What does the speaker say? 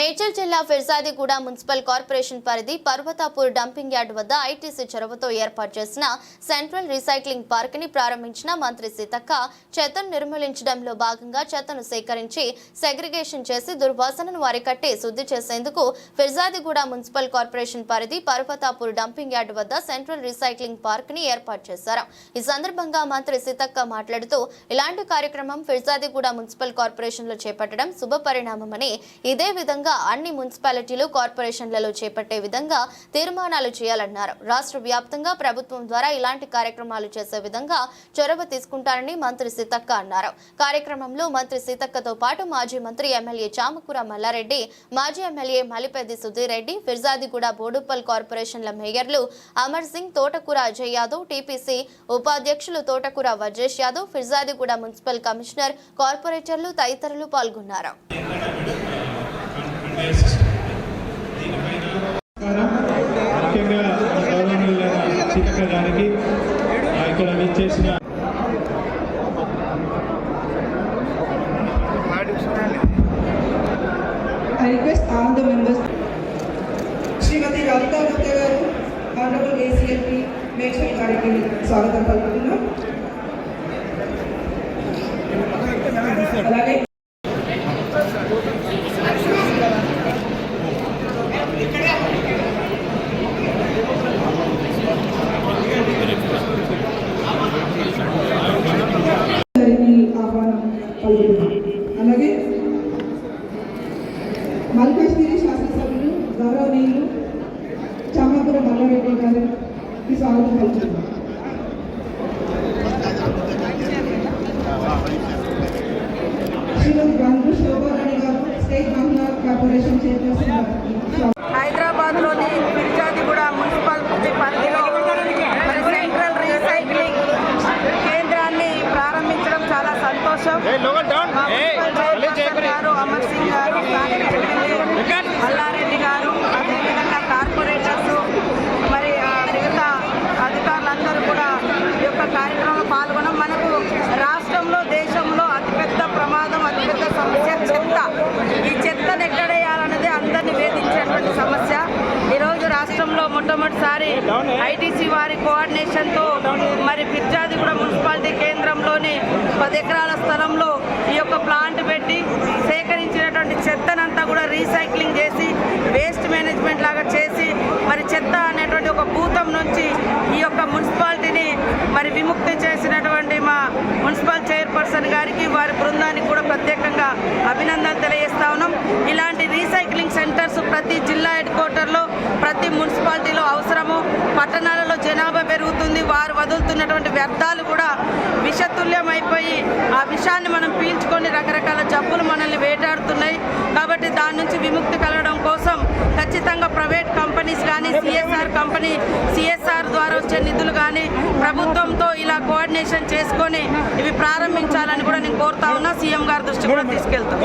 మేడ్చల్ జిల్లా Peerzadiguda municipal corporation పరిధి Parvathapur dumping yard వద్ద ఐటీసీ చొరవతో ఏర్పాటు చేసిన సెంట్రల్ రీసైక్లింగ్ పార్క్ని ప్రారంభించిన మంత్రి సీతక్క చెత్తను నిర్మూలించడంలో భాగంగా చెత్తను సేకరించి సెగ్రిగేషన్ చేసి దుర్వాసనను అరికట్టి శుద్ధి చేసేందుకు ఫిర్జాదిగూడ మున్సిపల్ కార్పొరేషన్ పరిధి పర్వతాపూర్ డంపింగ్ యార్డ్ వద్ద సెంట్రల్ రీసైక్లింగ్ పార్క్ని ఏర్పాటు చేశారు. ఈ సందర్భంగా మంత్రి సీతక్క మాట్లాడుతూ ఇలాంటి కార్యక్రమం ఫిర్జాదిగూడ మున్సిపల్ కార్పొరేషన్లో చేపట్టడం శుభపరిణామమని ఇదే విధంగా అన్ని మున్సిపాలిటీలు కార్పొరేషన్లలో చేపట్టే విధంగా తీర్మానాలు చేయాలన్నారు. రాష్ట్ర వ్యాప్తంగా ప్రభుత్వం ద్వారా ఇలాంటి కార్యక్రమాలు చేసే విధంగా చొరవ తీసుకుంటారని మంత్రి సీతక్క అన్నారు. కార్యక్రమంలో మంత్రి సీతక్కతో పాటు మాజీ మంత్రి ఎమ్మెల్యే చామకూర మల్లారెడ్డి మాజీ ఎమ్మెల్యే మలిపెద్ది సుధీర్ రెడ్డి ఫిర్జాదిగూడ బోడుప్పల్ కార్పొరేషన్ల మేయర్లు అమర్ సింగ్ తోటకూర అజయ్ యాదవ్ టీపీసీ ఉపాధ్యక్షులు తోటకూర వజేష్ యాదవ్ ఫిర్జాదిగూడ మున్సిపల్ కమిషనర్ కార్పొరేటర్లు తదితరులు పాల్గొన్నారు. ముఖ్యంగా సీతక్క గారికి ఆ, ఇక్కడ విచ్చేసిన I request all the members. శ్రీమతి రాధికా గుప్తా గారు ఆనరబుల్ ఏసీఎల్పి మేడ్చల్ గారికి స్వాగతం పలుకుతున్నాం అలాగే గారికి ఆహ్వానం పలుకుతున్నాం అలాగే మల్కాజ్గిరి శాసనసభ్యులు గౌరవనీయులు చామాపుర మల్లారెడ్డి గారికి స్వాగతం పలుకుతున్నాం శ్రీమతి గంగు శోభారాణి గారు స్టేట్ మహిళా కార్పొరేషన్ చైర్పర్సన్ గారికి స్వాగతం. హైదరాబాద్లోని ఫిర్జాదిగూడ మున్సిపాలిటీ పరిధిలో సెంట్రల్ రీసైక్లింగ్ కేంద్రాన్ని ప్రారంభించడం చాలా సంతోషం మా మున్సిపల్ చైర్పర్సన్ గారు అమర్ సింగ్ గారు స్థానిక ఎమ్మెల్యే మల్లారెడ్డి గారు అదేవిధంగా కార్పొరేటర్స్ మరి ఆ, మిగతా అధికారులందరూ కూడా ఈ యొక్క కార్యక్రమంలో పాల్గొనడం మనకు రాష్ట్రంలో దేశంలో అతిపెద్ద ప్రమాదం అతిపెద్ద సమస్య చెత్త ఈ చెత్తను ఎక్కడేయాలన్నది అందరినీ వేధించేటువంటి సమస్య ఈరోజు రాష్ట్రంలో మొట్టమొదటిసారి ఐటీసీ వారి కోఆర్డినేషన్తో మరి ఫిర్జాదిగూడ మున్సిపాలిటీ కేంద్రంలోని పది ఎకరాల స్థలంలో ఈ యొక్క ప్లాంట్ పెట్టి సేకరించినటువంటి చెత్తనంతా కూడా రీసైక్లింగ్ చేసి వేస్ట్ మేనేజ్మెంట్ లాగా చేసి మరి చెత్త అనేటువంటి ఒక భూతం నుంచి ఈ యొక్క మున్సిపాలిటీని మరి విముక్తి చేసినటువంటి మా మున్సిపల్ చైర్పర్సన్ గారికి వారి బృందానికి కూడా ప్రత్యేక వారు వదులుతున్నటువంటి వ్యర్థాలు కూడా విషతుల్యం అయిపోయి ఆ విషాన్ని మనం పీల్చుకొని రకరకాల జబ్బులు మనల్ని వేటాడుతున్నాయి. కాబట్టి దాని నుంచి విముక్తి కలగడం కోసం ఖచ్చితంగా ప్రైవేట్ కంపెనీస్ కానీ సిఎస్ఆర్ కంపెనీ సిఎస్ఆర్ ద్వారా వచ్చే నిధులు కానీ ప్రభుత్వంతో ఇలా కోఆర్డినేషన్ చేసుకొని ఇవి ప్రారంభించాలని కూడా నేను కోరుతా ఉన్నా. సీఎం గారి దృష్టి కూడా తీసుకెళ్తాను